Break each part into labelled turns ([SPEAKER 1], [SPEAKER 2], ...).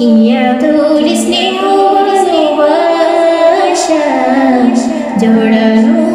[SPEAKER 1] চিয়াতুল স্নেহ ভাষা জড়ানো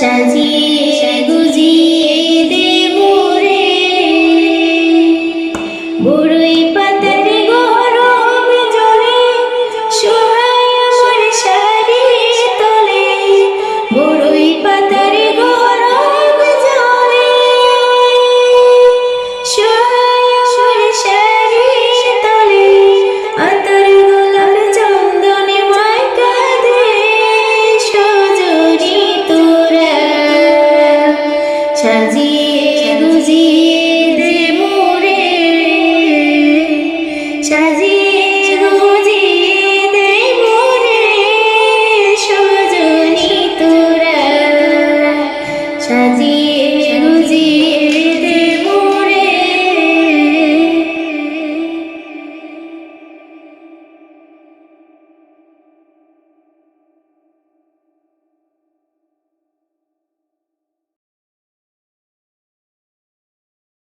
[SPEAKER 1] সাজিয়ে গুজিয়ে দেব রে। বড়ই